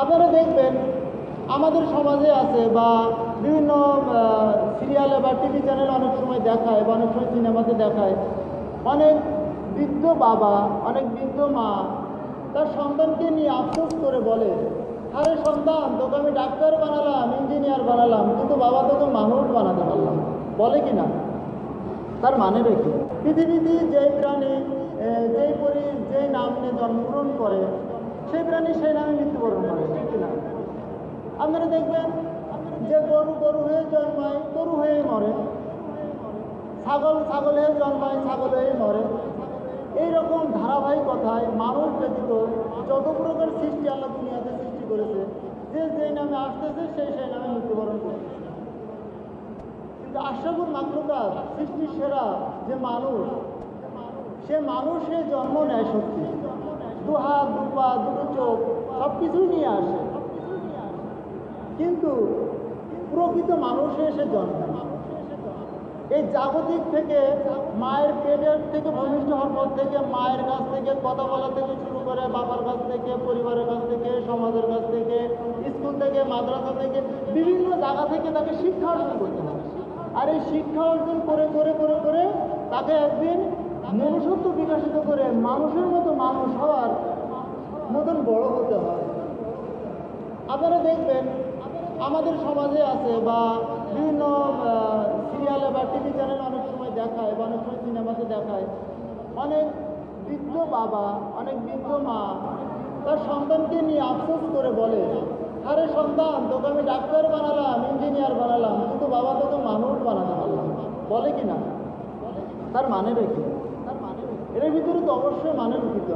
আপনারা দেখবেন আমাদের সমাজে আছে বা বিভিন্ন সিরিয়ালে বা টিভি চ্যানেলে অনেক সময় দেখায় বা অনেক সময় সিনেমাতে দেখায়। অনেক বৃদ্ধ বাবা, অনেক বৃদ্ধ মা তার সন্তানকে নিয়ে আফসোস করে বলে, আরে সন্তান, তোকে আমি ডাক্তার বানালাম ইঞ্জিনিয়ার বানালাম, কিন্তু বাবা তোকে মানুষ বানাতে পারলাম। বলে কি না? তার মানে রেখে পৃথিবীতে যেই প্রাণী যেই পরি, যেই নাম নিয়ে জন্মগ্রহণ করে, সেই প্রাণী সেই নামে মৃত্যুবরণ করে ঠিক কিনা আপনারা দেখবেন যে গরু গরু হয়ে জন্মায় গরু হয়েই মরে ছাগল ছাগল হয়ে জন্মায় ছাগল হয়েই মরে। এইরকম ধারাবাহিকতায় মানুষ ব্যতীত যত প্রকার সৃষ্টি আল্লাহ দুনিয়াতে সৃষ্টি করেছে, যে যেই নামে আসতেছে, সেই সেই নামে মৃত্যুবরণ করতেছে কিন্তু আশরাফুল মাকলুকাত সৃষ্টির সেরা যে মানুষ, সে মানুষে জন্ম নেয় সত্যি। দু হাত দুটো চোখ সব কিছুই নিয়ে আসে। কিন্তু প্রকৃত মানুষে এসে জন্মায় এই জাগতিক থেকে মায়ের পেটের থেকে ভূমিষ্ঠ হওয়ার পর থেকে মায়ের কাছ থেকে কথা বলা থেকে শুরু করে বাবার কাছ থেকে, পরিবারের কাছ থেকে, সমাজের কাছ থেকে, স্কুল থেকে, মাদ্রাসা থেকে, বিভিন্ন জায়গা থেকে তাকে শিক্ষা অর্জন করতে হবে আর এই শিক্ষা অর্জন করে করে করে করে তাকে একদিন মনুষ্যত্ব বিকাশিত করে মানুষের মতো মানুষ হওয়ার মতন বড় হতে হয়। আপনারা দেখবেন, আমাদের সমাজে আছে বা বিভিন্ন সিরিয়ালে বা টিভি চ্যানেলে অনেক সময় দেখায় বা সিনেমাতে দেখায়। অনেক বৃদ্ধ বাবা, অনেক বৃদ্ধ মা, তার সন্তানকে নিয়ে আফসোস করে বলে, আরে সন্তান, তোকে আমি ডাক্তার বানালাম, ইঞ্জিনিয়ার বানালাম, কিন্তু বাবা তোকে মানুষ বানাতে পারলাম বলে কি না? তার মানে রেখে তার মানে এর ভিতরে তো অবশ্যই মানে রুখিত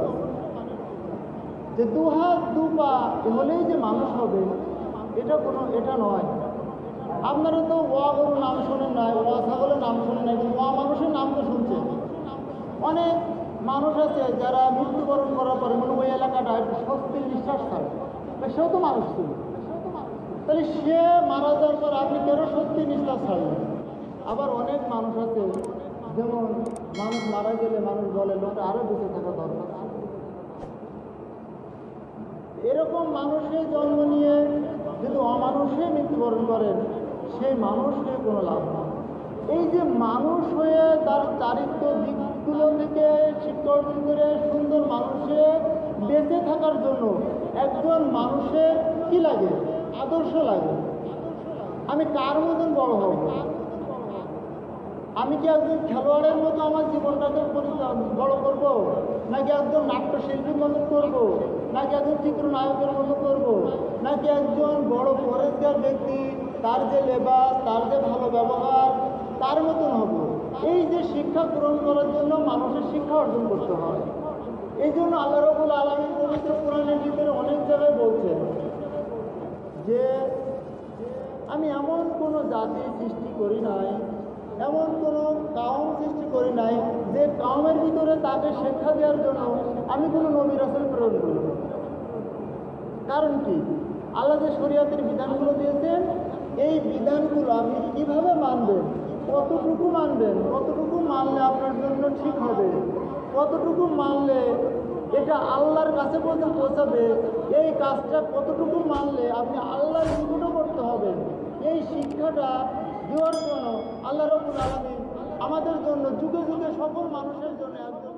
যে দু হাত দু পা হলেই যে মানুষ হবে, এটা কোনো, এটা নয়। আপনারা তো ওয়া গরুর নাম শোনেন নাই ওয়া ছাগলের নাম শোনেন নাই কিন্তু ওয়া মানুষের নাম তো শুনছেন অনেক মানুষ আছে যারা মৃত্যুবরণ করার পরে মানে ওই এলাকাটা একটু স্বস্তির নিঃশ্বাস ছাড়ে তা সেও তো মানুষ ছিল। তাহলে সে মারা যাওয়ার পর আপনি কেন সত্যি নিঃশ্বাস ছাড়বেন আবার অনেক মানুষ আছে, যেমন মানুষ মারা গেলে মানুষ বলে, লোকটা আরও বেঁচে থাকা দরকার। এরকম মানুষের জন্ম নিয়ে যদি অমানুষে মৃত্যুবরণ করেন, সেই মানুষকে কোনো লাভ না এই যে মানুষ হয়ে তার চারিত্র দিকগুলো থেকে শিক্ষা অর্জন করে সুন্দর মানুষে বেঁচে মানুষের কি লাগে? আদর্শ লাগে। আমি কার মতন বড় হব? আমি কি একজন খেলোয়াড়ের মতো আমার জীবনটাকে বড় করব? নাকি একজন নাট্যশিল্পীর মতো করব? নাকি একজন চিত্রনায়কের মতো করব? নাকি একজন বড় পরেশগার ব্যক্তি, তার যে লেবাস, তার যে ভালো ব্যবহার, তার মতন হব? এই যে শিক্ষা গ্রহণ করার জন্য মানুষের শিক্ষা অর্জন করতে হয়। এই জন্য আল্লাহ রবুল পবিত্র পুরাণের ভিতরে অনেক জায়গায় বলছেন যে আমি এমন কোনো জাতি সৃষ্টি করি নাই, এমন কোনো কাউম সৃষ্টি করি নাই যে কাউমের ভিতরে তাকে শিক্ষা দেওয়ার জন্য আমি কোনো নবী রাসুল প্রেরণ করি কারণ কি? আল্লাহ যে শরীয়তের বিধানগুলো দিয়েছেন, এই বিধানগুলো আপনি কীভাবে মানবেন, কতটুকু মানবেন, কতটুকু মানলে আপনার জন্য ঠিক হবে, কতটুকু মানলে এটা আল্লাহর কাছে পর্যন্ত পৌঁছাবে, এই কাজটা কতটুকু মানলে আপনি আল্লাহর নিকটও করতে হবে এই শিক্ষাটা দেওয়ার জন্য আল্লাহ রবুল আলমী আমাদের জন্য যুগে যুগে সকল মানুষের জন্য একজন